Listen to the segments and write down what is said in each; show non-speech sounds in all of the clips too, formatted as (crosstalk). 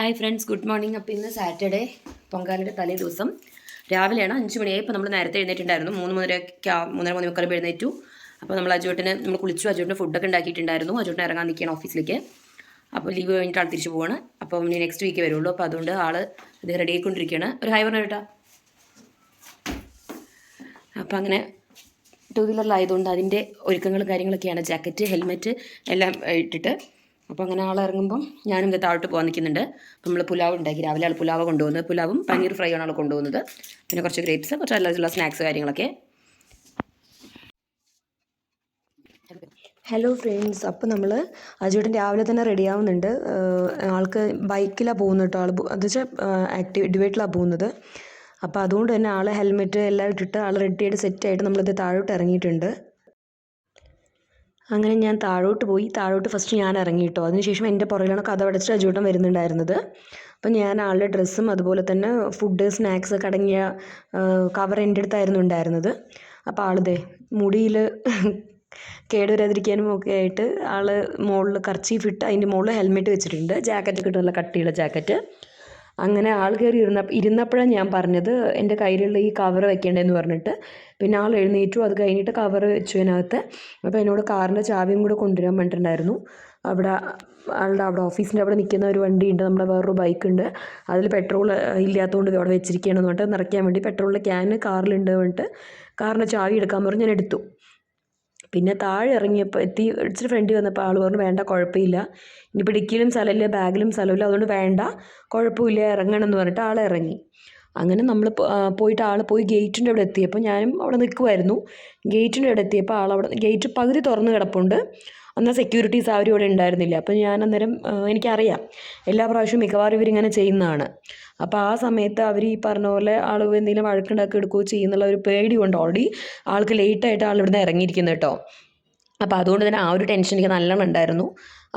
Hi friends good morning അപ്പോൾ ഇന്ന് Saturday പൊങ്കാലിന്റെ തലേ ദിവസം. രാവിലെയാണ് അഞ്ച് മണിയായി. ഇപ്പോൾ നമ്മൾ നേരത്തെ എഴുന്നേറ്റുണ്ടായിരുന്നു മൂന്ന് മൂന്നരയ്ക്ക് മൂന്നര മൂന്ന് മുക്കാലും എഴുന്നേറ്റു. അപ്പോൾ നമ്മൾ അജോട്ടിന് നമ്മൾ കുളിച്ചു. അജോട്ടിന് ഫുഡൊക്കെ ഉണ്ടാക്കിയിട്ടുണ്ടായിരുന്നു. അജോട്ടിന് ഇറങ്ങാൻ നിൽക്കുകയാണ് ഓഫീസിലേക്ക് അപ്പോൾ ലീവ് കഴിഞ്ഞിട്ട് ആൾ തിരിച്ചു പോവാണ്. അപ്പോൾ ഇനി നെക്സ്റ്റ് വീക്ക് വരുള്ളൂ. അപ്പോൾ അതുകൊണ്ട് ആൾ ഇത് റെഡി ആയിക്കൊണ്ടിരിക്കുകയാണ്. ഒരു ഹൈ പറഞ്ഞു കേട്ടോ അപ്പോൾ അങ്ങനെ ടൂ വീലറിലായതുകൊണ്ട് അതിന്റെ ഒരുക്കങ്ങളും കാര്യങ്ങളൊക്കെയാണ്. ജാക്കറ്റ് ഹെൽമെറ്റ് എല്ലാം ഇട്ടിട്ട് അപ്പോൾ അങ്ങനെ ആളിറങ്ങുമ്പം ഞാനും ഇത് താഴോട്ട് പോകാൻ നിൽക്കുന്നുണ്ട്. നമ്മൾ പുലാവ് ഉണ്ടാക്കി. രാവിലെ ആൾ പുലാവ് കൊണ്ടുപോകുന്നത്. പുലാവും പനീർ ഫ്രൈ ആണ് ആൾ കൊണ്ടുപോകുന്നത്. പിന്നെ കുറച്ച് ഗ്രേപ്സ് കുറച്ച് അല്ലാതുള്ള സ്നാക്സ് കാര്യങ്ങളൊക്കെ. ഹലോ ഫ്രണ്ട്സ് അപ്പോൾ നമ്മൾ അജുട്ടൻ രാവിലെ തന്നെ റെഡി ആവുന്നുണ്ട്. ആൾക്ക് ബൈക്കിലാണ് പോകുന്നത് കേട്ടോ ആൾ എന്ന് വെച്ചാൽ ആക്റ്റീവ് ഡിവേറ്റിലാണ് പോകുന്നത്. അപ്പോൾ അതുകൊണ്ട് തന്നെ ആൾ ഹെൽമെറ്റ് എല്ലാം ഇട്ടിട്ട് ആൾ റെഡി ആയിട്ട് സെറ്റായിട്ട് നമ്മളിത് താഴോട്ട് ഇറങ്ങിയിട്ടുണ്ട്. അങ്ങനെ ഞാൻ താഴോട്ട് പോയി. താഴോട്ട് ഫസ്റ്റ് ഞാൻ ഇറങ്ങി കേട്ടോ. അതിനുശേഷം എന്റെ പുറകിലാണ് കഥ അടച്ചിട്ട് അജൂട്ടം വരുന്നുണ്ടായിരുന്നത്. അപ്പം ഞാൻ ആളുടെ ഡ്രസ്സും അതുപോലെ തന്നെ ഫുഡ് സ്നാക്സ് ഒക്കെ അടങ്ങിയ കവർ എന്റെ അടുത്തായിരുന്നു ഉണ്ടായിരുന്നത്. അപ്പോൾ ആളിതേ മുടിയിൽ കേടുവരാതിരിക്കാനും ഒക്കെ ആയിട്ട് ആൾ മുകളിൽ കർച്ചീഫ് ഇട്ട് അതിന്റെ മുകളിൽ ഹെൽമെറ്റ് വെച്ചിട്ടുണ്ട്. ജാക്കറ്റ് കിട്ടുന്നില്ല കട്ടിയുള്ള ജാക്കറ്റ് അങ്ങനെ ആൾ കയറി ഇരുന്ന ഇരുന്നപ്പോഴാണ് ഞാൻ പറഞ്ഞത് എന്റെ കയ്യിലുള്ള ഈ കവർ വെക്കേണ്ടതെന്ന് പറഞ്ഞിട്ട്. പിന്നെ ആൾ എഴുന്നേറ്റു അത് കഴിഞ്ഞിട്ട് കവർ വെച്ചു അതിനകത്ത്. അപ്പോൾ എന്നോട് കാറിന്റെ ചാവിയും കൂടെ കൊണ്ടുവരാൻ പറഞ്ഞിട്ടുണ്ടായിരുന്നു. അവിടെ ആളുടെ അവിടെ ഓഫീസിന്റെ അവിടെ നിൽക്കുന്ന ഒരു വണ്ടിയുണ്ട് നമ്മുടെ വേറൊരു ബൈക്ക് ഉണ്ട് അതിൽ പെട്രോൾ ഇല്ലാത്തതുകൊണ്ട് അവിടെ വെച്ചിരിക്കുകയാണെന്ന് പറഞ്ഞിട്ട് നിറയ്ക്കാൻ വേണ്ടി പെട്രോളിന്റെ ക്യാൻ കാറിലുണ്ട് പറഞ്ഞിട്ട് കാറിന്റെ ചാവി എടുക്കാൻ പറഞ്ഞ് ഞാൻ എടുത്തു. പിന്നെ താഴെ ഇറങ്ങിയപ്പോൾ എത്തി ഇച്ചിരി ഫ്രണ്ടിൽ വന്നപ്പോൾ ആൾ പറഞ്ഞു വേണ്ട കുഴപ്പമില്ല. ഇനി ഡിക്കിയിലും സ്ഥലമില്ല ബാഗിലും സ്ഥലമില്ല അതുകൊണ്ട് വേണ്ട കുഴപ്പമില്ല ഇറങ്ങണം എന്ന് പറഞ്ഞിട്ട് ആൾ ഇറങ്ങി. അങ്ങനെ നമ്മൾ പോയിട്ട് ആൾ പോയി ഗേറ്റിന്റെ അവിടെ എത്തിയപ്പോൾ ഞാനും അവിടെ നിൽക്കുമായിരുന്നു ഗേറ്റിന്റെ അവിടെ എത്തിയപ്പോൾ ആൾ അവിടെ ഗേറ്റ് പകുതി തുറന്ന് കിടപ്പുണ്ട്. എന്നാൽ സെക്യൂരിറ്റീസ് ആരും ഇവിടെ ഉണ്ടായിരുന്നില്ല. അപ്പോൾ ഞാൻ അന്നേരം എനിക്കറിയാം. എല്ലാ പ്രാവശ്യവും മിക്കവാറും ഇവരിങ്ങനെ ചെയ്യുന്നതാണ്. അപ്പോൾ ആ സമയത്ത് അവർ ഈ പറഞ്ഞ പോലെ ആൾ എന്തെങ്കിലും വഴക്കുണ്ടാക്കി എടുക്കുകയോ ചെയ്യുന്നുള്ള ഒരു പേടി കൊണ്ട് ഓൾറെഡി ആൾക്ക് ലേറ്റായിട്ട് ആൾ ഇവിടുന്ന് ഇറങ്ങിയിരിക്കുന്നത് കേട്ടോ. അപ്പോൾ അതുകൊണ്ട് തന്നെ ആ ഒരു ടെൻഷൻ എനിക്ക് നല്ലോണം ഉണ്ടായിരുന്നു.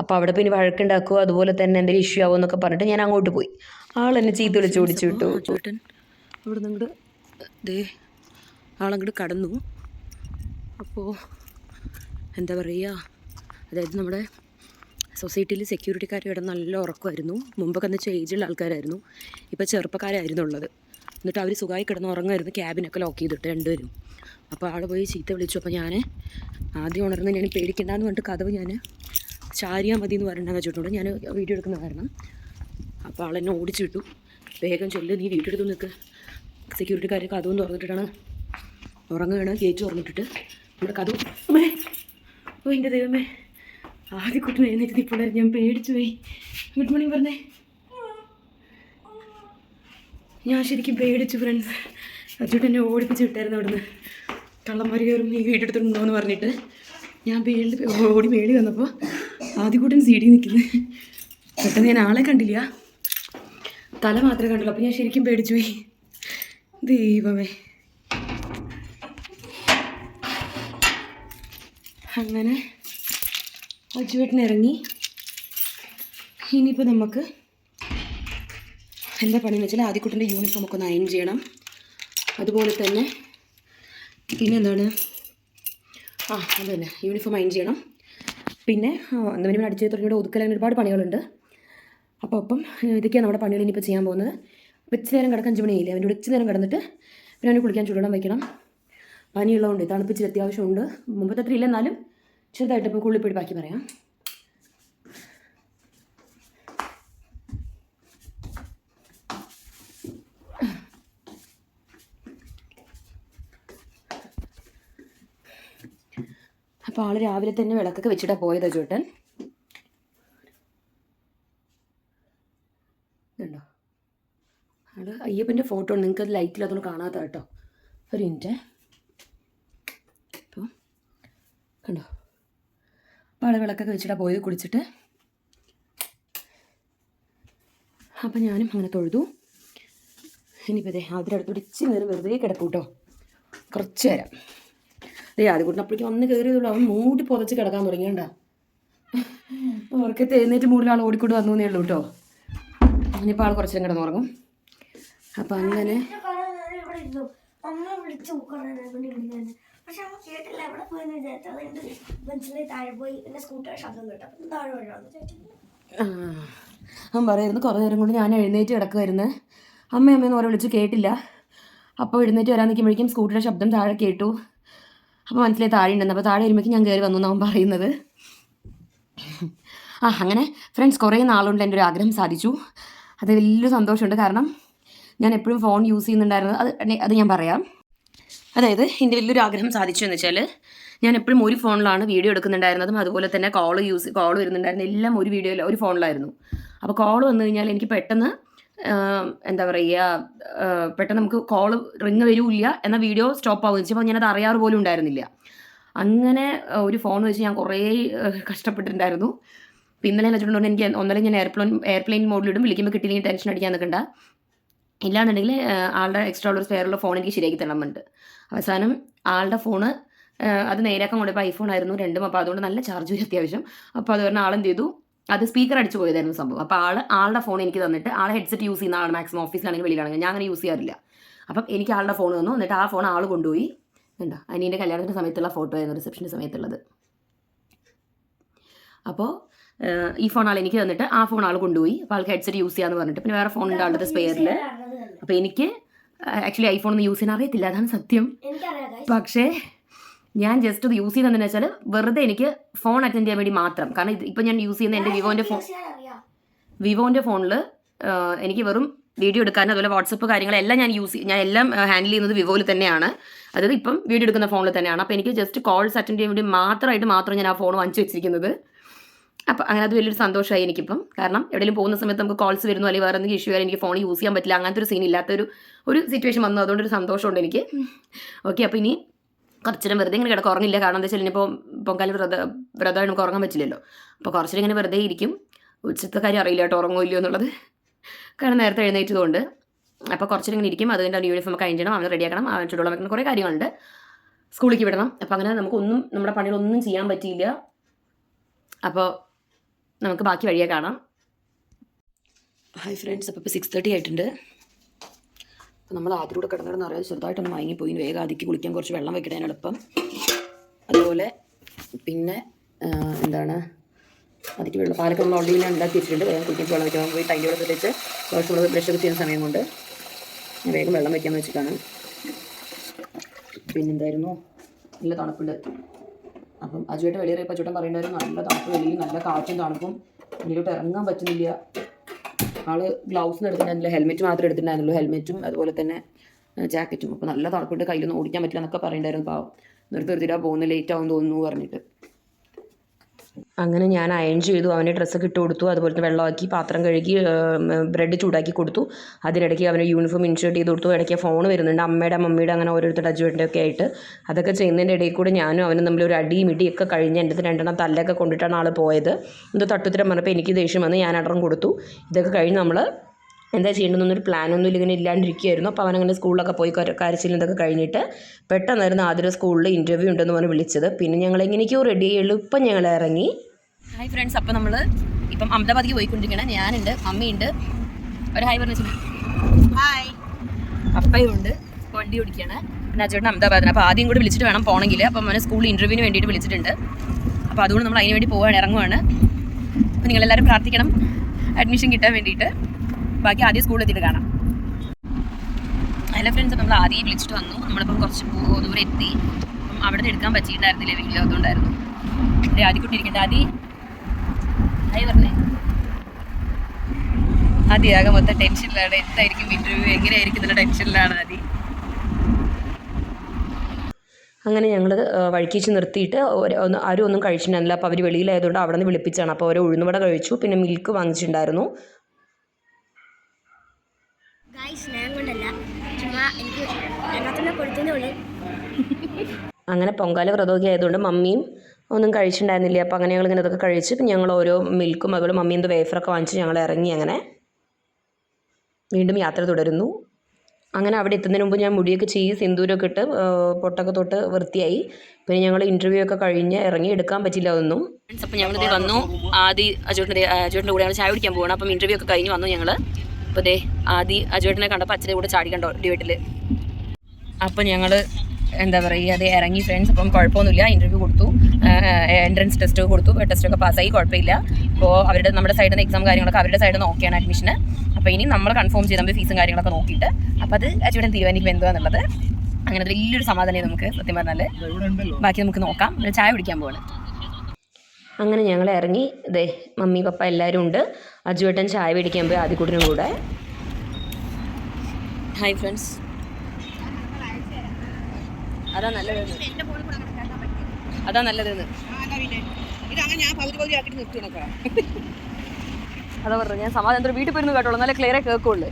അപ്പോൾ അവിടെ പിന്നെ വഴക്കുണ്ടാക്കുമോ അതുപോലെ തന്നെ എന്തെങ്കിലും ഇഷ്യൂ ആവുമോ എന്നൊക്കെ പറഞ്ഞിട്ട് ഞാൻ അങ്ങോട്ട് പോയി. ആൾ എന്നെ ചീത്ത വിളിച്ച് ഓടിച്ചു വിട്ടു. അവിടെ ദേ ആളങ്ങോട്ട് കടന്നു. അപ്പോൾ എന്താ പറയുക അതായത് നമ്മുടെ സൊസൈറ്റിയിൽ സെക്യൂരിറ്റിക്കാർ ഇവിടെ നല്ല ഉറക്കമായിരുന്നു. മുമ്പൊക്കെ എന്ന് വെച്ചാൽ ഏജുള്ള ആൾക്കാരായിരുന്നു. ഇപ്പോൾ ചെറുപ്പക്കാരായിരുന്നു ഉള്ളത്. എന്നിട്ട് അവർ സുഖമായി കിടന്ന് ഉറങ്ങായിരുന്നു ക്യാബിനൊക്കെ ലോക്ക് ചെയ്തിട്ട് രണ്ടുപേരും. അപ്പോൾ ആൾ പോയി ചീത്ത വിളിച്ചു. അപ്പോൾ ഞാൻ ആദ്യം ഉണർന്ന് ഞാൻ പേടിക്കണ്ടെന്ന് പറഞ്ഞിട്ട് കഥവ് ഞാൻ ചാരിയാൽ മതി എന്ന് പറഞ്ഞാൽ വെച്ചിട്ടുണ്ട്. ഞാൻ വീഡിയോ എടുക്കുന്ന കാരണം അപ്പോൾ ആളെന്നെ ഓടിച്ചു വിട്ടു വേഗം ചൊല്ല്. നീ വീട്ടെടുത്ത് നിൽക്ക് സെക്യൂരിറ്റിക്കാർ കഥവും തുറന്നിട്ടിട്ടാണ് ഉറങ്ങുകയാണ്. ഗേറ്റ് തുറന്നിട്ടിട്ട്. നമ്മുടെ കഥ ഓ എന്റെ ദൈവമേ. ആദ്യ കുട്ടനെ എഴുന്നേറ്റ് ഇപ്പോൾ ഞാൻ പേടിച്ചു പോയി. ഗുഡ് മോർണിംഗ് പറഞ്ഞേ. ഞാൻ ശരിക്കും പേടിച്ചു ഫ്രണ്ട്സ് അച്ചോട്ട് എന്നെ ഓടിപ്പിച്ച് വിട്ടായിരുന്നു അവിടുന്ന്. കള്ളന്മാർ കയറും നീ വീട്ടെടുത്തിട്ടുണ്ടോ എന്ന് പറഞ്ഞിട്ട്. ഞാൻ പേടി ഓടി പേടി വന്നപ്പോൾ ആദ്യകൂട്ടൻ സി ഡി നിൽക്കുന്നത് പെട്ടെന്ന് ഞാൻ ആളെ കണ്ടില്ല. തല മാത്രമേ കണ്ടുള്ളൂ. അപ്പോൾ ഞാൻ ശരിക്കും പേടിച്ചു പോയി. ദൈവമേ. അങ്ങനെ അജുവേട്ടൻ ഇറങ്ങി ഇനിയിപ്പോൾ നമുക്ക് എന്താ പണിയെന്ന് വെച്ചാൽ ആദ്യക്കുട്ടന്റെ യൂണിഫോം ഒക്കെ ഒന്ന് അയൺ ചെയ്യണം. അതുപോലെ തന്നെ പിന്നെ എന്താണ്? ആ അത് തന്നെ. യൂണിഫോം അയൺ ചെയ്യണം. പിന്നെ എന്തെങ്കിലും അടിച്ചു തുടങ്ങിയുടെ ഒതുക്കൽ ഒരുപാട് പണികളുണ്ട്. അപ്പോൾ അപ്പം ഇതൊക്കെയാണ് നമ്മുടെ പണികൾ ഇനിയിപ്പോൾ ചെയ്യാൻ പോകുന്നത്. ഇച്ചിരി നേരം കിടക്കാൻ അഞ്ച് മണിയായില്ലേ? അവന്റെ ഉച്ച നേരം കിടന്നിട്ട് പിന്നെ അവന് കുളിക്കാൻ ചൂടുവെള്ളം വയ്ക്കണം. പനിയുള്ളതുകൊണ്ട് തണുപ്പിച്ചിൽ അത്യാവശ്യമുണ്ട്. മുമ്പത്തെ അത്ര ഇല്ല എന്നാലും ചെറുതായിട്ട് ഇപ്പോൾ കുള്ളിപ്പോയി ബാക്കി പറയാം. അപ്പോൾ ആൾ രാവിലെ തന്നെ വിളക്കൊക്കെ വെച്ചിട്ടാണ് പോയത് ചേട്ടൻ. ഇതുണ്ടോ? ആൾ അയ്യപ്പന്റെ ഫോട്ടോ ഉണ്ട് നിങ്ങൾക്ക് അത് ലൈറ്റിൽ അതൊന്നും കാണാത്ത കേട്ടോ. ഒരു മിനിറ്റ് അപ്പോൾ കണ്ടോ? അപ്പോൾ വിളക്കൊക്കെ വെച്ചിട്ടാണ് പോയത് കുളിച്ചിട്ട് അപ്പം ഞാനും അങ്ങനെ തൊഴുതു. ഇനിയിപ്പോൾ അതെ അതിനടുത്തോട്ട് ഇച്ചിരി നേരം വെറുതെ കിടക്കും കേട്ടോ കുറച്ച് നേരം. അതെ ആദ്യം കൂട്ടിനപ്പോഴേക്കും വന്ന് കയറിയതുള്ളൂ അവൻ മൂടി പുതച്ച് കിടക്കാൻ തുടങ്ങിയണ്ട അവർക്ക് എഴുന്നേറ്റ് മൂടിൽ ആൾ ഓടിക്കൊണ്ട് വന്നു എന്നേ ഉള്ളൂ കേട്ടോ ഇനിയിപ്പോൾ ആൾ കുറച്ച് നേരം കിടന്നുറങ്ങും. അപ്പം അങ്ങനെ പക്ഷെ അവൻ കേട്ടില്ല എവിടെ പോയെന്ന് വിചാരിച്ചു. അതുകൊണ്ട് ബെഞ്ചിൽ താഴെ പോയി പിന്നെ സ്കൂട്ടർ ശബ്ദം കേട്ടു. അപ്പം താഴെ ആ, അവൻ പറയായിരുന്നു കുറേ നേരം കൊണ്ട് ഞാൻ എഴുന്നേറ്റ് കിടക്കുമായിരുന്നു അമ്മ അമ്മയെന്ന് ഓരോ വിളിച്ച് കേട്ടില്ല. അപ്പോൾ എഴുന്നേറ്റ് വരാൻ നിൽക്കുമ്പോഴേക്കും സ്കൂട്ടിയുടെ ശബ്ദം താഴെ കേട്ടു. അപ്പോൾ മനസ്സിലായി താഴെ ഉണ്ടെന്ന് അപ്പോൾ താഴെ വരുമ്പോഴേക്കും ഞാൻ കയറി വന്നു എന്നാവും പറയുന്നത്. ആ അങ്ങനെ ഫ്രണ്ട്സ് കുറേ നാളുകൊണ്ട് എന്റെ ഒരു ആഗ്രഹം സാധിച്ചു. അത് വലിയൊരു സന്തോഷമുണ്ട്. കാരണം ഞാൻ എപ്പോഴും ഫോൺ യൂസ് ചെയ്യുന്നുണ്ടായിരുന്നത് അത് അത് ഞാൻ പറയാം. അതായത് എന്റെ വലിയൊരു ആഗ്രഹം സാധിച്ചു എന്ന് വെച്ചാൽ ഞാൻ എപ്പോഴും ഒരു ഫോണിലാണ് വീഡിയോ എടുക്കുന്നുണ്ടായിരുന്നതും അതുപോലെ തന്നെ കോൾ യൂസ് കോൾ വരുന്നുണ്ടായിരുന്നു. എല്ലാം ഒരു വീഡിയോയിൽ ഒരു ഫോണിലായിരുന്നു. അപ്പോൾ കോൾ വന്നു കഴിഞ്ഞാൽ എനിക്ക് പെട്ടെന്ന് എന്താ പറയുക പെട്ടെന്ന് നമുക്ക് കോൾ റിങ് വരില്ല എന്ന വീഡിയോ സ്റ്റോപ്പ് ആവുക വെച്ചപ്പോൾ ഞാനത് അറിയാറ് പോലും ഉണ്ടായിരുന്നില്ല. അങ്ങനെ ഒരു ഫോൺ വെച്ച് ഞാൻ കുറേ കഷ്ടപ്പെട്ടിട്ടുണ്ടായിരുന്നു. ഇന്നലെ വെച്ചിട്ടുണ്ടെങ്കിൽ എനിക്ക് ഒന്നലെ ഞാൻ എയർപ്ലെയിൻ എയർപ്ലെയിൻ മോഡിലിടും വിളിക്കുമ്പോൾ കിട്ടിയില്ലെങ്കിൽ ടെൻഷൻ അടിക്കാൻ നിൽക്കണ്ട ഇല്ലാന്നുണ്ടെങ്കിൽ ആളുടെ എക്സ്ട്രാ ഉള്ള സ്പെയറുള്ള ഫോൺ എനിക്ക് ശരിയാക്കി തരണമുണ്ട് അവസാനം ആളുടെ ഫോണ് അത് നേരാക്കാൻ കൊണ്ടുപോയപ്പോൾ ഐഫോൺ ആയിരുന്നു രണ്ടും. അപ്പോൾ അതുകൊണ്ട് നല്ല ചാർജ് വരും അത്യാവശ്യം. അപ്പോൾ അത് പറഞ്ഞാൽ ആളെന്ത് ചെയ്തു? അത് സ്പീക്കർ അടിച്ച് പോയതായിരുന്നു സംഭവം. അപ്പോൾ ആൾ ആളുടെ ഫോൺ എനിക്ക് തന്നിട്ട് ആൾ ഹെഡ്സെറ്റ് യൂസ് ചെയ്യുന്ന ആൾ മാക്സിമം ഓഫീസിലാണെങ്കിൽ വെളിയിലാണെങ്കിൽ ഞാൻ അങ്ങനെ യൂസ് ചെയ്യാറില്ല. അപ്പം എനിക്ക് ആളുടെ ഫോൺ തന്നു. എന്നിട്ട് ആ ഫോൺ ആൾ കൊണ്ടുപോയി. എന്താ അനിയന്റെ കല്യാണത്തിന്റെ സമയത്തുള്ള ഫോട്ടോ ആയിരുന്നു റിസപ്ഷന്റെ സമയത്തുള്ളത്. അപ്പോൾ ഈ ഫോൺ ആൾ എനിക്ക് തന്നിട്ട് ആ ഫോൺ ആൾ കൊണ്ടുപോയി. അപ്പോൾ ആൾക്ക് ഹെഡ്സെറ്റ് യൂസ് ചെയ്യാന്ന് പറഞ്ഞിട്ട്. പിന്നെ വേറെ ഫോൺ ഉണ്ട് ആളുടെ സ്പെയറിൽ അപ്പോൾ എനിക്ക് ആക്ച്വലി ഐഫോൺ ഒന്നും യൂസ് ചെയ്യാൻ അറിയത്തില്ല അതാണ് സത്യം. പക്ഷേ ഞാൻ ജസ്റ്റ് അത് യൂസ് ചെയ്യുന്നതെന്ന് വെച്ചാൽ വെറുതെ എനിക്ക് ഫോൺ അറ്റൻഡ് ചെയ്യാൻ വേണ്ടി മാത്രം. കാരണം ഇത് ഇപ്പം ഞാൻ യൂസ് ചെയ്യുന്ന എന്റെ വിവോന്റെ ഫോൺ വിവോന്റെ ഫോണിൽ എനിക്ക് വെറും വീഡിയോ എടുക്കാനും അതുപോലെ വാട്സപ്പ് കാര്യങ്ങളെല്ലാം ഞാൻ യൂസ് ഞാൻ എല്ലാം ഹാൻഡിൽ ചെയ്യുന്നത് വിവോയിൽ തന്നെയാണ്. അതായത് ഇപ്പം വീഡിയോ എടുക്കുന്ന ഫോണിൽ തന്നെയാണ്. അപ്പോൾ എനിക്ക് ജസ്റ്റ് കോൾസ് അറ്റൻഡ് ചെയ്യാൻ വേണ്ടി മാത്രമായിട്ട് മാത്രം ഞാൻ ആ ഫോൺ വാങ്ങിച്ചു വെച്ചിരിക്കുന്നത്. അപ്പോൾ അങ്ങനെ അത് വലിയൊരു സന്തോഷമായി എനിക്കിപ്പം. കാരണം എവിടെയെങ്കിലും പോകുന്ന സമയത്ത് നമുക്ക് കോൾസ് വരുന്നു അല്ലെങ്കിൽ വേറെ എന്തെങ്കിലും ഇഷ്യൂ ആയാലും എനിക്ക് ഫോൺ യൂസ് ചെയ്യാൻ പറ്റില്ല. അങ്ങനത്തെ ഒരു സീൻ ഇല്ലാത്തൊരു ഒരു സിറ്റുവേഷൻ വന്നു. അതുകൊണ്ട് ഒരു സന്തോഷമുണ്ട് എനിക്ക്. ഓക്കെ അപ്പോൾ ഇനി കുറച്ചു നേരം വെറുതെ ഇങ്ങനെ കിടക്കുക ഉറങ്ങില്ല. കാരണം എന്താ വെച്ചാൽ ഇനിയിപ്പോൾ പൊങ്കാലി വ്രത വ്രതമായി നമുക്ക് ഉറങ്ങാൻ പറ്റില്ലല്ലോ. അപ്പോൾ കുറച്ചു ഇങ്ങനെ വെറുതെ ഇരിക്കും. ഉച്ചത്തെ കാര്യം അറിയില്ല കേട്ടോ ഉറങ്ങോ ഇല്ലയോ എന്നുള്ളത്. കാരണം നേരത്തെ എഴുന്നേറ്റതുകൊണ്ട്. അപ്പോൾ കുറച്ചു ഇങ്ങനെ ഇരിക്കും. അത് കഴിഞ്ഞാൽ യൂണിഫോം അയക്കണം അവനെ റെഡിയാക്കണം അവൻ ചുടുവെള്ളം കുറേ കാര്യങ്ങളുണ്ട്. സ്കൂളിലേക്ക് വിടണം. അപ്പോൾ അങ്ങനെ നമുക്കൊന്നും നമ്മുടെ പണികളൊന്നും ചെയ്യാൻ പറ്റിയില്ല. അപ്പോൾ നമുക്ക് ബാക്കി വഴിയെ കാണാം. ഹായ് ഫ്രണ്ട്സ് അപ്പോൾ ഇപ്പോൾ സിക്സ് തേർട്ടി ആയിട്ടുണ്ട്. അപ്പോൾ നമ്മൾ ആദ്യകൂടെ കിടന്നിടന്ന് അറിയാതെ ചെറുതായിട്ടൊന്ന് പോയി വേഗം ആദ്യക്ക് കുളിക്കാൻ കുറച്ച് വെള്ളം വെക്കണം എളുപ്പം. അതുപോലെ പിന്നെ എന്താണ്? അതിക്ക് വെള്ളം പാലൊക്കെ നമ്മൾ ഓൾറെഡി ഉണ്ടാക്കി വെച്ചിട്ടുണ്ട് വേഗം കുളിക്കാൻ വെള്ളം വെക്കാൻ പോയി ടൈന്റെ വെള്ളത്തിൽ വെച്ച് കുറച്ച് വെള്ളം ബ്രഷ് ഒക്കെ ചെയ്യുന്ന സമയം കൊണ്ട് വേഗം വെള്ളം വെക്കാമെന്ന് വെച്ചിട്ടാണ്. പിന്നെന്തായിരുന്നു? നല്ല തണുപ്പുണ്ട്. അപ്പം അജുവായിട്ട് വെളിയേറിയപ്പോൾ അച്ചൂട്ടൻ പറയേണ്ടവർ നല്ല തണുപ്പ് വെളിയിൽ നല്ല കാറ്റും തണുപ്പും. വെളിയിലോട്ട് ഇറങ്ങാൻ പറ്റുന്നില്ല. ആൾ ഗ്ലൗസ് എടുത്തിട്ടുണ്ടായിരുന്നില്ല. ഹെൽമെറ്റ് മാത്രം എടുത്തിട്ടുണ്ടായിരുന്നുള്ളൂ. ഹെൽമെറ്റും അതുപോലെ തന്നെ ജാക്കറ്റും അപ്പോൾ നല്ല തണുപ്പിട്ട് കയ്യിലൊന്നും ഓടിക്കാൻ പറ്റില്ല എന്നൊക്കെ പറയണ്ടായിരുന്നു പാവം. നിർത്തി നിർത്തിയിട്ടാ പോകുന്നത് ലേറ്റ് ആവും തോന്നുന്നു പറഞ്ഞിട്ട്. അങ്ങനെ ഞാൻ അയൺ ചെയ്തു അവന് ഡ്രസ്സൊക്കെ ഇട്ട് കൊടുത്തു അതുപോലെ തന്നെ വെള്ളമാക്കി പാത്രം കഴുകി ബ്രെഡ് ചൂടാക്കി കൊടുത്തു. അതിനിടയ്ക്ക് അവന് യൂണിഫോം ഇൻഷേർട്ട് ചെയ്ത് കൊടുത്തു ഇടയ്ക്ക് ഫോൺ വരുന്നുണ്ട്. അമ്മയുടെ മമ്മിയുടെ അങ്ങനെ ഓരോരുത്തരുടെ അജുവേന്റെ ഒക്കെ ആയിട്ട്. അതൊക്കെ ചെയ്യുന്നതിന്റെ ഇടയിൽ കൂടെ ഞാനും അവനും തമ്മിൽ ഒരു അടിയും ഇടിയൊക്കെ കഴിഞ്ഞ് എന്റെ രണ്ടെണ്ണം തല്ലൊക്കെ കൊണ്ടിട്ടാണ് ആൾ പോയത്. എന്തോ തട്ടുത്തരം പറഞ്ഞപ്പോൾ എനിക്ക് ദേഷ്യം വന്ന് ഞാൻ അടറും കൊടുത്തു. ഇതൊക്കെ കഴിഞ്ഞ് നമ്മൾ എന്താ ചെയ്യേണ്ടതെന്നൊരു പ്ലാനൊന്നും ഇല്ല ഇങ്ങനെ ഇല്ലാണ്ടിരിക്കുകയായിരുന്നു. അപ്പോൾ അവനങ്ങനെ സ്കൂളിലൊക്കെ പോയി കര- കരച്ചിലും ഇതൊക്കെ കഴിഞ്ഞിട്ട് പെട്ടെന്നായിരുന്നു ആദ്യം സ്കൂളിൽ ഇന്റർവ്യൂ ഉണ്ടെന്ന് പറഞ്ഞ് വിളിച്ചത്. പിന്നെ ഞങ്ങൾ എങ്ങനെയൊക്കെയോ റെഡി എളുപ്പം ഞങ്ങൾ ഇറങ്ങി. ഹായ് ഫ്രണ്ട്സ് അപ്പോൾ നമ്മൾ ഇപ്പം അഹമ്മദാബാദിക്ക് പോയിക്കൊണ്ടിരിക്കണം. ഞാനുണ്ട് അമ്മയുണ്ട്. ഒരു ഹായ് പറഞ്ഞു ഹായ് അപ്പയുണ്ട് വണ്ടി ഓടിക്കുകയാണ് പിന്നെ അച്ചേട്ടൻ അഹമ്മദാബാദിന്. അപ്പോൾ ആദ്യം കൂടി വിളിച്ചിട്ട് വേണം പോകണമെങ്കിൽ അപ്പം അവനെ സ്കൂളിൽ ഇന്റർവ്യൂവിന് വേണ്ടിയിട്ട് വിളിച്ചിട്ടുണ്ട്. അപ്പോൾ അതുകൊണ്ട് നമ്മൾ അതിന് വേണ്ടി പോവാണ് ഇറങ്ങുവാണ്. അപ്പോൾ നിങ്ങളെല്ലാവരും പ്രാർത്ഥിക്കണം. അഡ്മിഷൻ കിട്ടാൻ വേണ്ടിയിട്ട്. ബാക്കി ആദ്യം സ്കൂളിൽ എത്തിയിട്ട് കാണാം. എല്ലാ ഫ്രണ്ട്സ് നമ്മൾ ആദ്യം വിളിച്ചിട്ട് വന്നു. നമ്മളിപ്പം കുറച്ച് ദൂരെ എത്തി. അപ്പം അവിടെ നിന്ന് എടുക്കാൻ പറ്റിയിട്ടുണ്ടായിരുന്നില്ല? വീട്ടിൽ അതുകൊണ്ടായിരുന്നു. ഇവിടെ ആദ്യ ഇരിക്കട്ടെ ആദ്യ ആയി പറഞ്ഞേ. ആദ്യ ആകെ മൊത്തം ടെൻഷനിലാണ്. എന്തായിരിക്കും ഇന്റർവ്യൂ എങ്ങനെയായിരിക്കും എന്നുള്ള ടെൻഷനിലാണ് ആദ്യം അങ്ങനെ ഞങ്ങൾ വഴിക്കിച്ച് നിർത്തിയിട്ട് ഒന്ന് ആരും ഒന്നും കഴിച്ചിട്ടുണ്ടായിരുന്നില്ല. അപ്പോൾ അവർ വെളിയിലായതുകൊണ്ട് അവിടെ നിന്ന് വിളിപ്പിച്ചാണ് അപ്പോൾ അവർ ഉഴുന്നുവട കഴിച്ചു. പിന്നെ മിൽക്ക് വാങ്ങിച്ചിട്ടുണ്ടായിരുന്നു. ഗായ് സ്നേഹം കൊണ്ടല്ല. ചുമ്മാ എനിക്ക് എണ്ണത്തിന് കൊടുത്തതേ ഉള്ളൂ അങ്ങനെ പൊങ്കാല വ്രതമൊക്കെ ആയതുകൊണ്ട് മമ്മിയും ഒന്നും കഴിച്ചിട്ടുണ്ടായിരുന്നില്ല. അപ്പോൾ അങ്ങനെ ഞങ്ങൾ ഇങ്ങനെ ഇതൊക്കെ കഴിച്ച് പിന്നെ ഞങ്ങൾ ഓരോ മിൽക്കും അതുപോലെ മമ്മി എന്തോ വേഫറൊക്കെ വാങ്ങിച്ച് ഞങ്ങൾ ഇറങ്ങി അങ്ങനെ വീണ്ടും യാത്ര തുടരുന്നു. അങ്ങനെ അവിടെ എത്തുന്നതിന് മുമ്പ് ഞാൻ മുടിയൊക്കെ ചെയ്ത് സിന്ദൂരമൊക്കെ ഇട്ട് പൊട്ടൊക്കെ തൊട്ട് വൃത്തിയായി. പിന്നെ ഞങ്ങൾ ഇന്റർവ്യൂ ഒക്കെ കഴിഞ്ഞ് ഇറങ്ങി എടുക്കാൻ പറ്റില്ല ഒന്നും ഫ്രണ്ട്സ് അപ്പം ഞങ്ങളിത് വന്നു. ആദ്യ അജോട്ടിന്റെ അജോട്ടിന്റെ കൂടെ ഞങ്ങൾ ചായ കുടിക്കാൻ പോകണം അപ്പം ഇന്റർവ്യൂ ഒക്കെ കഴിഞ്ഞ് വന്നു ഞങ്ങൾ. അപ്പോൾ ദേ ആദ്യ അജുവേട്ടനെ കണ്ടപ്പോൾ അച്ഛനെ കൂടെ ചാടി കണ്ടോ വീട്ടിൽ അപ്പം ഞങ്ങൾ എന്താ പറയുക അത് ഇറങ്ങി ഫ്രണ്ട്സ് അപ്പം കുഴപ്പമൊന്നുമില്ല. ഇന്റർവ്യൂ കൊടുത്തു. എൻട്രൻസ് ടെസ്റ്റ് കൊടുത്തു. ടെസ്റ്റൊക്കെ പാസ്സായി കുഴപ്പമില്ല. അപ്പോൾ അവരുടെ നമ്മുടെ സൈഡിൽ നിന്ന് എക്സാം കാര്യങ്ങളൊക്കെ അവരുടെ സൈഡിൽ നിന്ന് ഓക്കെയാണ് അഡ്മിഷന് അപ്പോൾ ഇനി നമ്മൾ കൺഫേം ചെയ്ത് നമ്മൾ ഫീസും കാര്യങ്ങളൊക്കെ നോക്കിയിട്ട് അപ്പോൾ അത് അച്ചുവിടൻ തീരുമാനിക്കും എന്തുവാന്നുള്ളത് അങ്ങനെ വലിയൊരു സമാധാനം നമുക്ക് സത്യം പറഞ്ഞാൽ ബാക്കി നമുക്ക് നോക്കാം. ചായ കുടിക്കാൻ പോവാണ്. അങ്ങനെ ഞങ്ങൾ ഇറങ്ങി. ദേ മമ്മി പപ്പ എല്ലാവരും ഉണ്ട്. അജുവേട്ടൻ ചായ മേടിക്കാൻ പോയി ആദ്യക്കൂട്ടിനും കൂടെ. ഹായ് ഫ്രണ്ട്സ് അതാ നല്ലത്. അതാ നല്ലതെന്ന് അതാ പറഞ്ഞു ഞാൻ സമാധാനത്തോടെ വീട്ടിൽ പോയിരുന്നു കേട്ടോളൂ. നല്ല ക്ലിയറായി കേൾക്കുള്ളൂ.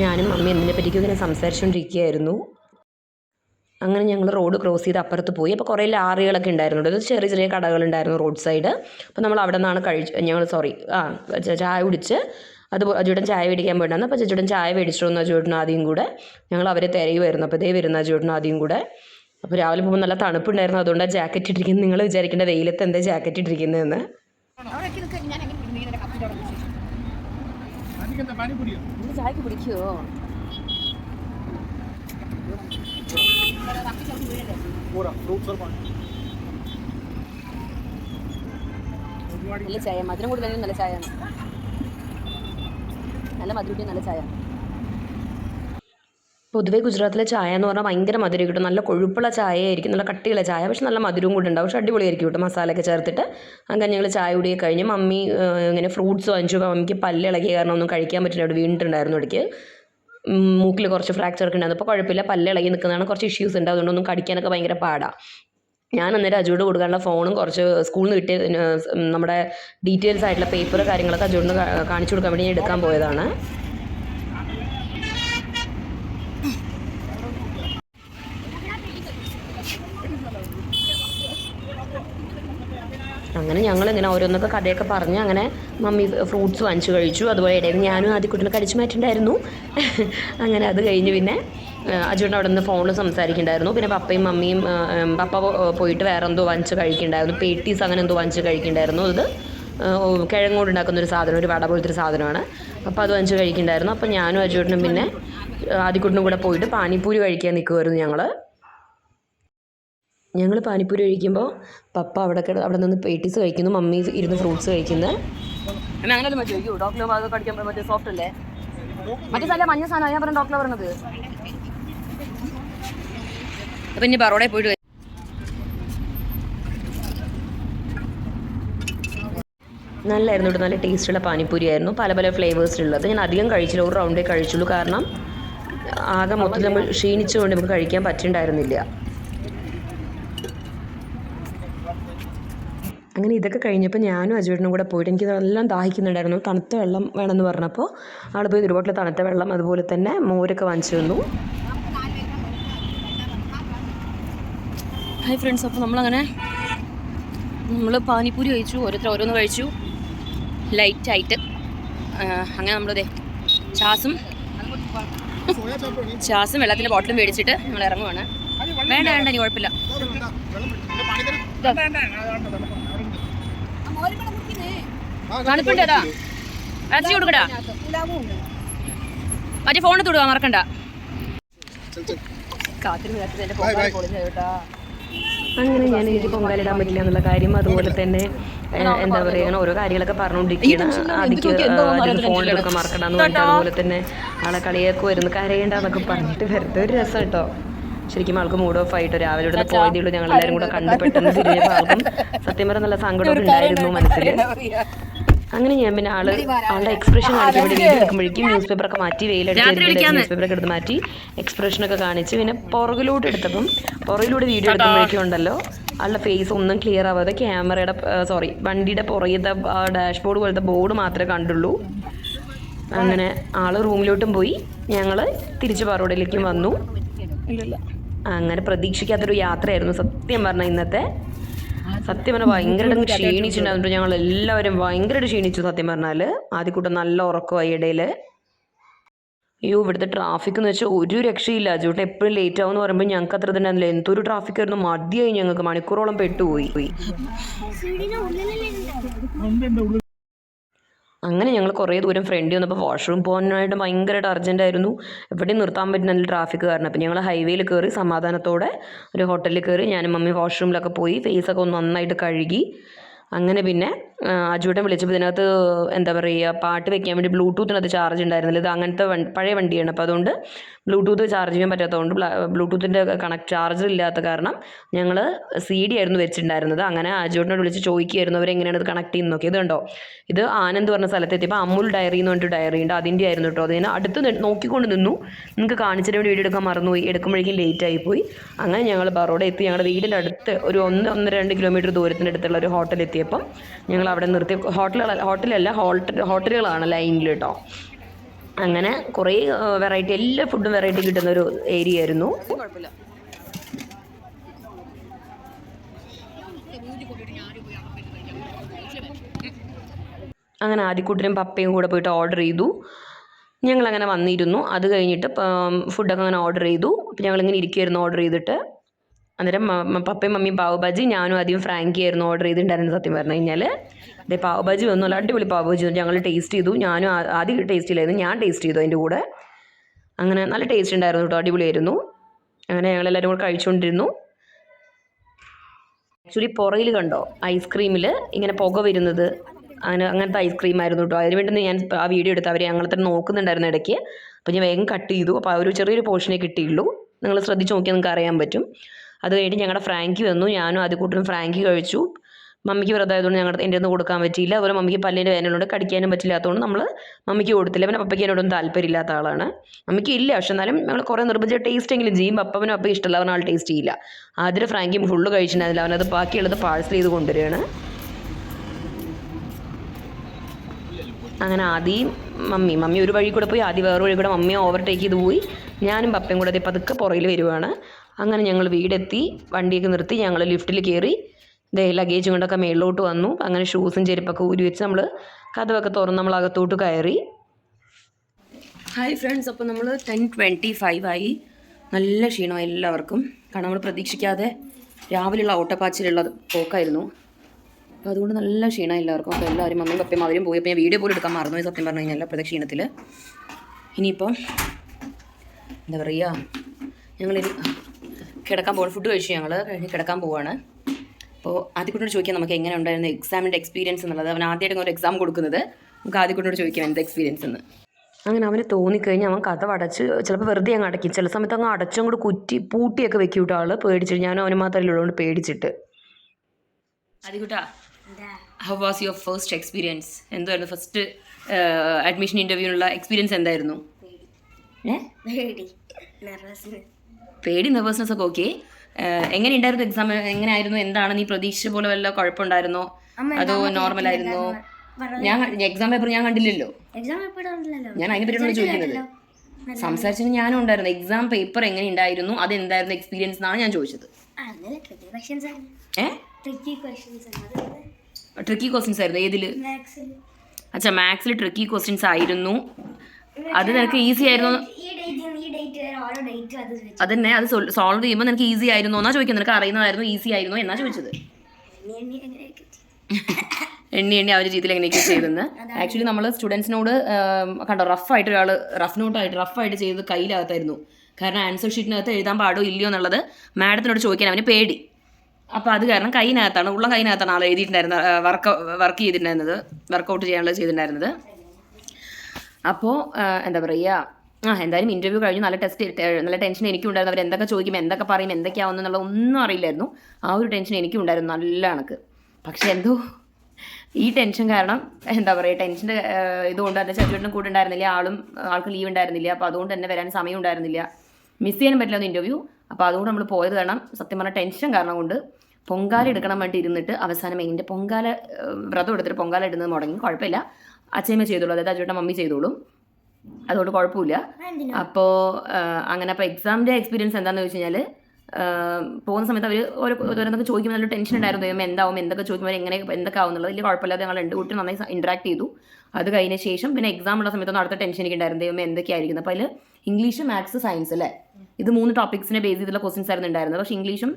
ഞാനും മമ്മി എന്തിനെ പറ്റിക്കും ഇങ്ങനെ സംസാരിച്ചുകൊണ്ടിരിക്കുകയായിരുന്നു അങ്ങനെ ഞങ്ങൾ റോഡ് ക്രോസ് ചെയ്ത് അപ്പുറത്ത് പോയി. അപ്പോൾ കുറേ ലാറികളൊക്കെ ഉണ്ടായിരുന്നു. അത് ചെറിയ ചെറിയ കടകളുണ്ടായിരുന്നു റോഡ് സൈഡ്. അപ്പോൾ നമ്മൾ അവിടെ നിന്നാണ് കഴിച്ച് ഞങ്ങൾ സോറി ആ ചായ കുടിച്ച് അത് അജുടൻ ചായ മേടിക്കാൻ പോയിട്ടാണ് അപ്പോൾ അജുവേട്ടൻ ചായ മേടിച്ചിട്ട് വന്നു അജുടൻ ആദ്യം കൂടെ. ഞങ്ങൾ അവരെ തിരയുമായിരുന്നു അപ്പോൾ ഇതേ വരുന്ന അജുടൻ ആദ്യം കൂടെ. അപ്പോൾ രാവിലെ പോകുമ്പോൾ നല്ല തണുപ്പുണ്ടായിരുന്നു. അതുകൊണ്ട് ആ ജാക്കറ്റ് ഇട്ടിരിക്കുന്നത് നിങ്ങൾ വിചാരിക്കേണ്ട വെയിലത്ത് എന്താ ജാക്കറ്റ് ഇട്ടിരിക്കുന്നതെന്ന് ചായക്ക് പിടിക്കുമോ നല്ല ചായ മധുരം കൂടുതലും നല്ല ചായ നല്ല മധുരം നല്ല ചായ. പൊതുവേ ഗുജറാത്തിലെ ചായ എന്ന് പറഞ്ഞാൽ ഭയങ്കര മധുരം കിട്ടും. നല്ല കൊഴുപ്പുള്ള ചായയായിരിക്കും നല്ല കട്ടിയുള്ള ചായ പക്ഷെ നല്ല മധുരവും കൂടെ ഉണ്ടാവും. പക്ഷെ അടിപൊളിയായിരിക്കും കേട്ടോ മസാലയൊക്കെ ചേർത്തിട്ട്. അങ്ങനെ ഞങ്ങൾ ചായ കുടിയൊക്കെ കഴിഞ്ഞ് മമ്മി ഇങ്ങനെ ഫ്രൂട്ട്സ് വാങ്ങിച്ചു. മമ്മിക്ക് പല്ല് ഇളകിയ കാരണം ഒന്നും കഴിക്കാൻ പറ്റില്ല. അവിടെ വീണിട്ടുണ്ടായിരുന്നു ഇടയ്ക്ക്. മൂക്കിൽ കുറച്ച് ഫ്രാക്ചർ ഒക്കെ ഉണ്ടായിരുന്നു. അപ്പോൾ കുഴപ്പമില്ല. പല്ല് ഇളകി നിൽക്കുന്നതാണ്. കുറച്ച് ഇഷ്യൂസ് ഉണ്ട്. അതുകൊണ്ടൊന്നും കടിക്കാനൊക്കെ ഭയങ്കര പാടാണ് ഞാൻ അന്നേരം അജുവിടെ കൊടുക്കാനുള്ള ഫോണും കുറച്ച് സ്കൂളിൽ നിന്ന് കിട്ടിയ നമ്മുടെ ഡീറ്റെയിൽസ് ആയിട്ടുള്ള പേപ്പർ കാര്യങ്ങളൊക്കെ അജുവിന് കാണിച്ചു കൊടുക്കാൻ വേണ്ടി ഞാൻ എടുക്കാൻ പോയതാണ്. അങ്ങനെ ഞങ്ങൾ ഇങ്ങനെ ഓരോന്നൊക്കെ കഥയൊക്കെ പറഞ്ഞ് അങ്ങനെ മമ്മി ഫ്രൂട്ട്സ് വാങ്ങിച്ചു കഴിച്ചു. അതുപോലെ ഇടയിൽ ഞാനും ആദ്യ കുട്ടികളെ കടിച്ചു മാറ്റിണ്ടായിരുന്നു (laughs) അങ്ങനെ അത് കഴിഞ്ഞ് പിന്നെ അജുണ്ട് അവിടെ നിന്ന് ഫോണിൽ സംസാരിക്കുന്നുണ്ടായിരുന്നു. പിന്നെ പപ്പയും മമ്മിയും പപ്പ പോയിട്ട് വേറെ എന്തോ വാങ്ങിച്ച് കഴിക്കുന്നുണ്ടായിരുന്നു. പേട്ടീസ് അങ്ങനെ എന്തോ വാങ്ങിച്ച് കഴിക്കുന്നുണ്ടായിരുന്നു. അത് കിഴങ്ങോട് ഉണ്ടാക്കുന്ന ഒരു സാധനം ഒരു വട പോലത്തെ ഒരു സാധനമാണ്. അപ്പോൾ അത് വാങ്ങിച്ച് കഴിക്കുന്നുണ്ടായിരുന്നു. അപ്പോൾ ഞാനും അജുണ്ടും പിന്നെ ആദ്യക്കുട്ടിനും കൂടെ പോയിട്ട് പാനിപ്പൂരി കഴിക്കാൻ നിൽക്കുമായിരുന്നു ഞങ്ങൾ ഞങ്ങൾ പാനിപ്പൂരി കഴിക്കുമ്പോൾ പപ്പ അവിടെ കിട അവിടെ നിന്ന് പേറ്റീസ് കഴിക്കുന്നു മമ്മി ഇരുന്ന് ഫ്രൂട്ട്സ് കഴിക്കുന്നു. അങ്ങനെ ഡോക്ടർ കടിക്കാൻ മറ്റേ സോഫ്റ്റ് അല്ലേ? മറ്റേ സ്ഥലം മഞ്ഞ സാധനം ഞാൻ പറഞ്ഞ ഡോക്ടർ പറഞ്ഞത്. അപ്പൊ ഇനി പോയിട്ട്. നല്ലായിരുന്നു ഇവിടെ നല്ല ടേസ്റ്റുള്ള പാനിപ്പൂരി ആയിരുന്നു. പല പല ഫ്ലേവേഴ്സിലുള്ളത് ഞാൻ അധികം കഴിച്ചില്ല ഒരു റൗണ്ടേ കഴിച്ചുള്ളൂ. കാരണം ആകെ മൊത്തത്തിൽ നമ്മൾ ക്ഷീണിച്ചുകൊണ്ട് നമുക്ക് കഴിക്കാൻ പറ്റിയിട്ടുണ്ടായിരുന്നില്ല അങ്ങനെ ഇതൊക്കെ കഴിഞ്ഞപ്പോൾ ഞാനും അജുവേട്ടനും കൂടെ പോയിട്ട് എനിക്ക് എല്ലാം ദാഹിക്കുന്നുണ്ടായിരുന്നു. തണുത്ത വെള്ളം വേണമെന്ന് പറഞ്ഞപ്പോൾ ആൾ പോയി ഒരു ബോട്ടിൽ തണുത്ത വെള്ളം അതുപോലെ തന്നെ മോരൊക്കെ വാങ്ങിച്ചു തന്നു. ഹായ് ഫ്രണ്ട്സ് അപ്പോൾ നമ്മളങ്ങനെ നമ്മൾ പാനിപ്പൂരി കഴിച്ചു ഓരോരുത്തർ ഓരോന്ന് കഴിച്ചു. ലൈറ്റായിട്ട് അങ്ങനെ നമ്മളതേ ചാസും ചാസും വെള്ളത്തിന്റെ ബോട്ടിലും മേടിച്ചിട്ട് നമ്മൾ ഇറങ്ങുവാണ്. വേണ്ട വേണ്ട ഇനി കുഴപ്പമില്ല. തണുപ്പുണ്ട് അതാ അരച്ചു കൊടുക്കടാ. മറ്റേ ഫോണിൽ തൊടുക മറക്കണ്ട. ഫോൺ അങ്ങനെ ഞാൻ എനിക്ക് പൊങ്കാലിടാൻ പറ്റില്ല എന്നുള്ള കാര്യം അതുപോലെ തന്നെ എന്താ പറയുക അങ്ങനെ ഓരോ കാര്യങ്ങളൊക്കെ പറഞ്ഞുകൊണ്ടിരിക്കുകയാണ്. ആദ്യക്ക് അതിന് ഫോണിലൊക്കെ മറക്കണ്ടെന്ന് പറഞ്ഞിട്ട് അതുപോലെ തന്നെ ആളെ കളിയൊക്കെ വരുന്നു. കരയേണ്ടെന്നൊക്കെ പറഞ്ഞിട്ട് വെറുതെ ഒരു രസം കേട്ടോ. ശരിക്കും ആൾക്ക് മൂഡ് ഓഫ് ആയിട്ട് രാവിലെ ഇവിടെ പോയതേ ഉള്ളൂ ഞങ്ങൾ എല്ലാവരും കൂടെ കണ്ട് പെട്ടെന്ന് തിരിഞ്ഞപ്പോൾ ആൾക്കും സത്യം പറഞ്ഞ നല്ല സങ്കടമൊക്കെ ഉണ്ടായിരുന്നു മനസ്സിൽ. അങ്ങനെ ഞാൻ പിന്നെ ആൾ ആളുടെ എക്സ്പ്രഷൻ കാണിച്ചു എടുക്കുമ്പോഴേക്കും ന്യൂസ് പേപ്പർ ഒക്കെ മാറ്റി വെയിലടിച്ച് ന്യൂസ് പേപ്പർ ഒക്കെ എടുത്ത് മാറ്റി എക്സ്പ്രഷൻ ഒക്കെ കാണിച്ച് പിന്നെ പുറകിലോട്ട് എടുത്തപ്പം പുറകിലൂടെ വീഡിയോ എടുക്കുമ്പോഴേക്കും ഉണ്ടല്ലോ ആളുടെ ഫേസ് ഒന്നും ക്ലിയർ ആവാതെ ക്യാമറയുടെ സോറി വണ്ടിയുടെ പുറകിലത്തെ ഡാഷ്ബോർഡ് പോലത്തെ ബോർഡ് മാത്രമേ കണ്ടുള്ളൂ. അങ്ങനെ ആൾ റൂമിലോട്ടും പോയി ഞങ്ങൾ തിരിച്ചു പറോടയിലേക്കും വന്നു. അങ്ങനെ പ്രതീക്ഷിക്കാത്തൊരു യാത്രയായിരുന്നു സത്യം പറഞ്ഞ ഇന്നത്തെ. സത്യം പറഞ്ഞാൽ ഭയങ്കരമായിട്ട് ക്ഷീണിച്ചിട്ടുണ്ടായിരുന്നു. ഞങ്ങൾ എല്ലാവരും ഭയങ്കരമായിട്ട് ക്ഷീണിച്ചു സത്യം പറഞ്ഞാൽ ആദ്യക്കൂട്ടം നല്ല ഉറക്കമായി ഇടയിൽ അയ്യോ ഇവിടുത്തെ ട്രാഫിക് എന്ന് വെച്ചാൽ ഒരു രക്ഷയില്ല. അജൂട്ട് എപ്പോഴും ലേറ്റ് ആവും എന്ന് പറയുമ്പോൾ ഞങ്ങൾക്ക് അത്ര തന്നെ ആയിരുന്നില്ല എന്തൊരു ട്രാഫിക് ആയിരുന്നു. മതിയായി ഞങ്ങൾക്ക് മണിക്കൂറോളം പെട്ടുപോയി. അങ്ങനെ ഞങ്ങൾ കുറേ ദൂരം ഫ്രണ്ടിൽ വന്നപ്പോൾ വാഷ്റൂം പോകാനായിട്ട് ഭയങ്കരമായിട്ട് അർജന്റായിരുന്നു എവിടെയും നിർത്താൻ പറ്റുന്നില്ല ട്രാഫിക് കാരണം അപ്പോൾ ഞങ്ങൾ ഹൈവേയിൽ കയറി സമാധാനത്തോടെ ഒരു ഹോട്ടലിൽ കയറി ഞാനും മമ്മി വാഷ്റൂമിലൊക്കെ പോയി ഫേസൊക്കെ ഒന്ന് നന്നായിട്ട് കഴുകി. അങ്ങനെ പിന്നെ അജുവേട്ടൻ വിളിച്ചപ്പോൾ ഇതിനകത്ത് എന്താ പറയുക പാട്ട് വെക്കാൻ വേണ്ടി ബ്ലൂടൂത്തിനകത്ത് ചാർജ് ഉണ്ടായിരുന്നില്ല. ഇത് അങ്ങനത്തെ പഴയ വണ്ടിയാണ്. അപ്പോൾ അതുകൊണ്ട് ബ്ലൂടൂത്ത് ചാർജ് ചെയ്യാൻ പറ്റാത്തതുകൊണ്ട് ബ്ലൂടൂത്തിന്റെ കണക്ട് ചാർജർ ഇല്ലാത്ത കാരണം ഞങ്ങൾ സി ഡി ആയിരുന്നു വെച്ചിട്ടുണ്ടായിരുന്നത്. അങ്ങനെ അജുവേട്ടനോട് വിളിച്ച് ചോദിക്കുകയായിരുന്നു അവരെങ്ങനെയാണ് ഇത് കണക്ട് ചെയ്യുന്നത്? നോക്കിയത് കണ്ടോ ഇത് ആനന്ദ് പറഞ്ഞ സ്ഥലത്ത് എത്തിയപ്പോൾ അമുൽ ഡയറി എന്ന് പറഞ്ഞിട്ട് ഡയറി ഉണ്ട്. അതിന്റെ ആയിരുന്നു കേട്ടോ. അതിന് അടുത്ത് നോക്കിക്കൊണ്ട് നിന്നു. നിങ്ങൾക്ക് കാണിച്ചിട്ട് വീഡിയോ എടുക്കാൻ മറന്നുപോയി. എടുക്കുമ്പോഴേക്കും ലേറ്റ് ആയിപ്പോയി അങ്ങനെ ഞങ്ങൾ ബറോഡ എത്തി. ഞങ്ങളുടെ വീടിന്റെ അടുത്ത് ഒരു ഒന്ന് ഒന്ന് രണ്ട് കിലോമീറ്റർ ദൂരത്തിന്റെ അടുത്തുള്ള ഒരു ഹോട്ടൽ എത്തിയപ്പം ഞങ്ങൾ അവിടെ നിർത്തി. ഹോട്ടലുകൾ ഹോട്ടലല്ല ഹോട്ടലുകളാണ് ലൈനിൽ കേട്ടോ. അങ്ങനെ കുറേ വെറൈറ്റി എല്ലാ ഫുഡും വെറൈറ്റി കിട്ടുന്ന ഒരു ഏരിയ ആയിരുന്നു. അങ്ങനെ ആദ്യക്കൂട്ടരും പപ്പയും കൂടെ പോയിട്ട് ഓർഡർ ചെയ്തു. ഞങ്ങൾ അങ്ങനെ വന്നിരുന്നു. അത് കഴിഞ്ഞിട്ട് ഫുഡൊക്കെ അങ്ങനെ ഓർഡർ ചെയ്തു. അപ്പോൾ ഞങ്ങളിങ്ങനെ ഇരിക്കുമായിരുന്നു ഓർഡർ ചെയ്തിട്ട്. അന്നേരം പപ്പയും മമ്മിയും പാവ് ബാജി ഞാനും ആദ്യം ഫ്രാങ്കി ആയിരുന്നു ഓർഡർ ചെയ്തിട്ടുണ്ടായിരുന്നു സത്യം പറഞ്ഞു കഴിഞ്ഞാൽ അതെ പാവ് ഭജി വന്നു. നല്ല അടിപൊളി പാവ് ഭജി വന്നു. ഞങ്ങൾ ടേസ്റ്റ് ചെയ്തു. ഞാനും ആദ്യം ടേസ്റ്റ് ചെയ്യില്ലായിരുന്നു ഞാൻ ടേസ്റ്റ് ചെയ്തു അതിന്റെ കൂടെ. അങ്ങനെ നല്ല ടേസ്റ്റ് ഉണ്ടായിരുന്നു കേട്ടോ. അടിപൊളിയായിരുന്നു. അങ്ങനെ ഞങ്ങളെല്ലാവരും കൂടെ കഴിച്ചുകൊണ്ടിരുന്നു. ആക്ച്വലി പുറയിൽ കണ്ടോ? ഐസ്ക്രീമിൽ ഇങ്ങനെ പുക വരുന്നത്. അങ്ങനെ അങ്ങനത്തെ ഐസ്ക്രീം ആയിരുന്നു കേട്ടോ. അതിന് വേണ്ടി ഞാൻ ആ വീഡിയോ എടുത്ത് അവരെ ഞങ്ങൾ തന്നെ നോക്കുന്നുണ്ടായിരുന്നു ഇടയ്ക്ക്. അപ്പോൾ ഞാൻ വേഗം കട്ട് ചെയ്തു. അപ്പോൾ ആ ഒരു ചെറിയൊരു പോർഷനെ കിട്ടിയുള്ളൂ. നിങ്ങൾ ശ്രദ്ധിച്ച് നോക്കിയാൽ നിങ്ങൾക്ക് അറിയാൻ പറ്റും. അത് കഴിഞ്ഞ് ഞങ്ങളുടെ ഫ്രാങ്കി വന്നു. ഞാനും ആദ്യ ഫ്രാങ്കി കഴിച്ചു. മമ്മിക്ക് വ്രതമായതുകൊണ്ട് ഞങ്ങളുടെ എന്റെ ഒന്നും കൊടുക്കാൻ പറ്റിയില്ല. അതുപോലെ മമ്മിക്ക് പല്ലിന്റെ വേനലുണ്ട് കടിക്കാനും പറ്റില്ലാത്തതുകൊണ്ട് നമ്മൾ മമ്മിക്ക് കൊടുത്തില്ല. പിന്നെ പപ്പയ്ക്ക് എന്നോടൊന്നും താല്പര്യമില്ലാത്ത ആളാണ്. മമ്മിക്ക് ഇല്ല. പക്ഷെ എന്നാലും ഞങ്ങൾ കുറേ നിർബന്ധിച്ച ടേസ്റ്റ് എങ്കിലും ചെയ്യും പപ്പവനും അപ്പം ഇഷ്ടമുള്ള അവൻ ആൾ ടേസ്റ്റ് ചെയ്യില്ല. ആദ്യം ഫ്രാങ്കിയും ഫുള്ള് കഴിച്ചിട്ടുണ്ടായില്ല അവനത് ബാക്കിയുള്ളത് പാഴ്സൽ ചെയ്ത് കൊണ്ടുവരികയാണ്. അങ്ങനെ ആദ്യം മമ്മി. മമ്മി ഒരു വഴി കൂടെ പോയി. ആദ്യം വേറെ വഴി കൂടെ മമ്മിയെ ഓവർടേക്ക് ചെയ്ത് പോയി. ഞാനും പപ്പയും കൂടെ അതേ പതുക്കെ പുറകിൽ വരുവാണ്. അങ്ങനെ ഞങ്ങൾ വീടെത്തി വണ്ടിയൊക്കെ നിർത്തി ഞങ്ങൾ ലിഫ്റ്റിൽ കയറി ദേ ലഗേജ് കൊണ്ടൊക്കെ മേളിലോട്ട് വന്നു. അങ്ങനെ ഷൂസും ചെരുപ്പൊക്കെ ഊരി വെച്ച് നമ്മൾ കഥവൊക്കെ തുറന്ന് നമ്മൾ അകത്തോട്ട് കയറി. ഹായ് ഫ്രണ്ട്സ് അപ്പോൾ നമ്മൾ ടെൻ ട്വന്റി ഫൈവ് ആയി. നല്ല ക്ഷീണമായി എല്ലാവർക്കും. കാരണം നമ്മൾ പ്രതീക്ഷിക്കാതെ രാവിലെയുള്ള ഓട്ടപ്പാച്ചിലുള്ള പോക്കായിരുന്നു. അപ്പോൾ അതുകൊണ്ട് നല്ല ക്ഷീണം എല്ലാവർക്കും. അപ്പോൾ എല്ലാവരും മമ്മിയും പപ്പയും അവരും പോയി. അപ്പോൾ ഞാൻ വീഡിയോ പോലും എടുക്കാൻ മറന്നുപോയി സത്യം പറഞ്ഞു കഴിഞ്ഞാൽ അപ്പോഴത്തെ ക്ഷീണത്തിൽ ഇനിയിപ്പം എന്താ പറയുക ഞങ്ങൾ കിടക്കാൻ പോകണം ഫുഡ് കഴിച്ചു ഞങ്ങൾ കഴിഞ്ഞ് കിടക്കാൻ പോവാണ്. അപ്പോൾ ആദ്യക്കുട്ടിയോട് ചോദിക്കാം നമുക്ക് എങ്ങനെ ഉണ്ടായിരുന്നു എക്സാമിന്റെ എക്സ്പീരിയൻസ് എന്നുള്ളത്. അവൻ ആദ്യമായിട്ട് ഒരു എക്സാം കൊടുക്കുന്നത്. നമുക്ക് ആദ്യക്കുട്ടിയോട് ചോദിക്കാം എന്താ എക്സ്പീരിയൻസ് എന്ന്. അങ്ങനെ അവന് തോന്നിക്കഴിഞ്ഞാൽ അവൻ കഥ അടച്ച് ചിലപ്പോൾ വെറുതെ അങ്ങ് അടയ്ക്കും ചില സമയത്ത് അങ്ങ് അടച്ചും കൂടി കുറ്റി പൂട്ടിയൊക്കെ വെക്കും കേട്ടോ ആൾ പേടിച്ചിട്ട്. ഞാനും അവന് മാത്രമല്ല ഉള്ളതുകൊണ്ട് പേടിച്ചിട്ട്. ആദ്യക്കുട്ടാ how was your first experience എന്തായിരുന്നു ഫസ്റ്റ് അഡ്മിഷൻ ഇന്റർവ്യൂവിനുള്ള എക്സ്പീരിയൻസ് എന്തായിരുന്നു? ഏ? പേടി. നെർവസ്നെസ് പേടി നെർവസ്നെസ് ഒക്കെ ഓക്കെ എങ്ങനെ ഉണ്ടായിരുന്നു എക്സാം എങ്ങനെയായിരുന്നു? എന്താണ്? നീ പ്രതീക്ഷിച്ച പോലെ വല്ല കുഴപ്പമുണ്ടായിരുന്നോ? അതോ നോർമൽ ആയിരുന്നോ? ഞാൻ എക്സാം പേപ്പർ ഞാൻ കണ്ടില്ലല്ലോ. എക്സാം ഞാൻ അതിനെ പറ്റിയാണ് ചോദിക്കുന്നത്. സംസാരിച്ചത് ഞാനും ഉണ്ടായിരുന്നു. എക്സാം പേപ്പർ എങ്ങനെ ഉണ്ടായിരുന്നു അത് എന്തായിരുന്നു എക്സ്പീരിയൻസ് എന്നാണ് ഞാൻ ചോദിച്ചത് ട്രിക്കി ക്വസ്റ്റ്യൻസ് ആയിരുന്നു. ഏതിൽ? അച്ഛാ മാത്സിൽ ട്രിക്കി ക്വസ്റ്റ്യൻസ് ആയിരുന്നു. അത് നിനക്ക് ഈസി ആയിരുന്നു. അതന്നെ അത് സോൾവ് ചെയ്യുമ്പോൾ നിനക്ക് ഈസി ആയിരുന്നു എന്നാ ചോദിക്കുന്നത്? നിനക്ക് അറിയുന്നതായിരുന്നു ഈസി ആയിരുന്നു എന്നാ ചോദിച്ചത്? (laughs) എണ്ണി എണ്ണി ആ ഒരു രീതിയിൽ എങ്ങനെയൊക്കെ ചെയ്തെന്ന്. ആക്ച്വലി നമ്മൾ സ്റ്റുഡൻസിനോട് കണ്ടോ റഫായിട്ട് ഒരാൾ റഫ് നോട്ടായിട്ട് റഫായിട്ട് ചെയ്തത് കയ്യിലകത്തായിരുന്നു. കാരണം ആൻസർ ഷീറ്റിനകത്ത് എഴുതാൻ പാടോ ഇല്ലയോ എന്നുള്ളത് മാഡത്തിനോട് ചോദിക്കാൻ അവന് പേടി. അപ്പോൾ അത് കാരണം കൈനകത്താണ് ഉള്ള കൈനകത്താണ് ആൾ എഴുതിയിട്ടുണ്ടായിരുന്നത് വർക്ക് വർക്ക് ചെയ്തിട്ടുണ്ടായിരുന്നത് വർക്കൗട്ട് ചെയ്യാനുള്ളത് ചെയ്തിട്ടുണ്ടായിരുന്നത്. അപ്പോൾ എന്താ പറയുക ആ എന്തായാലും ഇന്റർവ്യൂ കഴിഞ്ഞു നല്ല ടെസ്റ്റ് നല്ല ടെൻഷൻ എനിക്കുണ്ടായിരുന്നു. അവർ എന്തൊക്കെ ചോദിക്കും എന്തൊക്കെ പറയും എന്തൊക്കെയാവുന്നു എന്നുള്ള ഒന്നും അറിയില്ലായിരുന്നു. ആ ഒരു ടെൻഷൻ എനിക്കും ഉണ്ടായിരുന്നു നല്ല കണക്ക്. പക്ഷെ എന്തോ ഈ ടെൻഷൻ കാരണം എന്താ പറയുക ടെൻഷന്റെ ഇതുകൊണ്ട് തന്നെ ചച്ചുവേട്ടനും കൂടെ ഉണ്ടായിരുന്നില്ല ആളും ആൾക്ക് ലീവ് ഉണ്ടായിരുന്നില്ല. അപ്പോൾ അതുകൊണ്ട് തന്നെ വരാൻ സമയം ഉണ്ടായിരുന്നില്ല. മിസ് ചെയ്യാൻ പറ്റില്ല ഇന്റർവ്യൂ അപ്പോൾ അതുകൊണ്ട് നമ്മൾ പോയത് കാരണം സത്യം പറഞ്ഞാൽ ടെൻഷൻ കാരണം കൊണ്ട് പൊങ്കാല എടുക്കണം വേണ്ടി ഇരുന്നിട്ട് അവസാനം എന്റെ പൊങ്കാല വ്രതം എടുത്തിട്ട് പൊങ്കാല ഇടുന്നത് മുടങ്ങി. കുഴപ്പമില്ല. അച്ഛമ്മ ചെയ്തോളൂ. അതായത് അച്ഛന്റെ മമ്മി ചെയ്തോളും. അതുകൊണ്ട് കുഴപ്പമില്ല. അപ്പോൾ അങ്ങനെ അപ്പോൾ എക്സാമിന്റെ എക്സ്പീരിയൻസ് എന്താണെന്ന് വെച്ച് കഴിഞ്ഞാൽ പോകുന്ന സമയത്ത് അവർ ഓരോ ഓരോന്നൊക്കെ ചോദിക്കുമ്പോൾ നല്ല ടെൻഷൻ ഉണ്ടായിരുന്നു. ദൈവം എന്താവും എന്തൊക്കെ ചോദിക്കുമ്പോൾ എങ്ങനെ എന്തൊക്കെ ആവും എന്നുള്ളത് വലിയ കുഴപ്പമില്ലാതെ ഞങ്ങൾ രണ്ട് കൂട്ടി നന്നായി ഇൻട്രാക്ട് ചെയ്തു. അത് കഴിഞ്ഞ ശേഷം പിന്നെ എക്സാം ഉള്ള സമയത്തൊന്നും അടുത്ത ടെൻഷൻ എനിക്ക് ഉണ്ടായിരുന്നു. ദൈവം എന്തൊക്കെയായിരിക്കുന്നത് അപ്പോൾ അതിൽ ഇംഗ്ലീഷ് മാത്സ് സയൻസ് അല്ലേ? ഇത് മൂന്ന് ടോപ്പിക്സിനെ ബേസ് ചെയ്തുള്ള ക്വസ്റ്റ്യൻസ് ആയിരുന്നു ഉണ്ടായിരുന്നത്. പക്ഷേ ഇംഗ്ലീഷും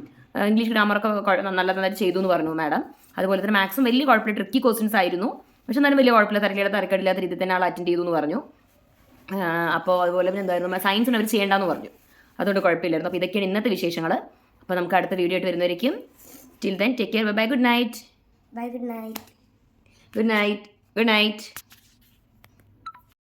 ഇംഗ്ലീഷ് ഗ്രാമറൊക്കെ ഒക്കെ നല്ല നന്നായിട്ട് ചെയ്തു എന്ന് പറഞ്ഞു മാഡം. അതുപോലെ തന്നെ മാത്സും വലിയ കുഴപ്പമില്ല. ട്രിക്കി ക്വസ്റ്റ്യൻസ് ആയിരുന്നു. പക്ഷെ എന്നാലും വലിയ കുഴപ്പമില്ല. തിരക്കില്ലാത്ത തിരക്കടില്ലാത്ത രീതിയിൽ തന്നെ ആൾ അറ്റൻഡ് ചെയ്തു എന്ന് പറഞ്ഞു. അപ്പോൾ അതുപോലെ പിന്നെ എന്തായിരുന്നു? സയൻസിന് അവർ ചെയ്യേണ്ടെന്ന് പറഞ്ഞു. അതുകൊണ്ട് കുഴപ്പമില്ലായിരുന്നു. അപ്പോൾ ഇതൊക്കെയാണ് ഇന്നത്തെ വിശേഷങ്ങൾ അപ്പോൾ നമുക്ക് അടുത്ത വീഡിയോ ആയിട്ട് വരുന്നവരേക്കും till then take care bye good night bye good night good night good night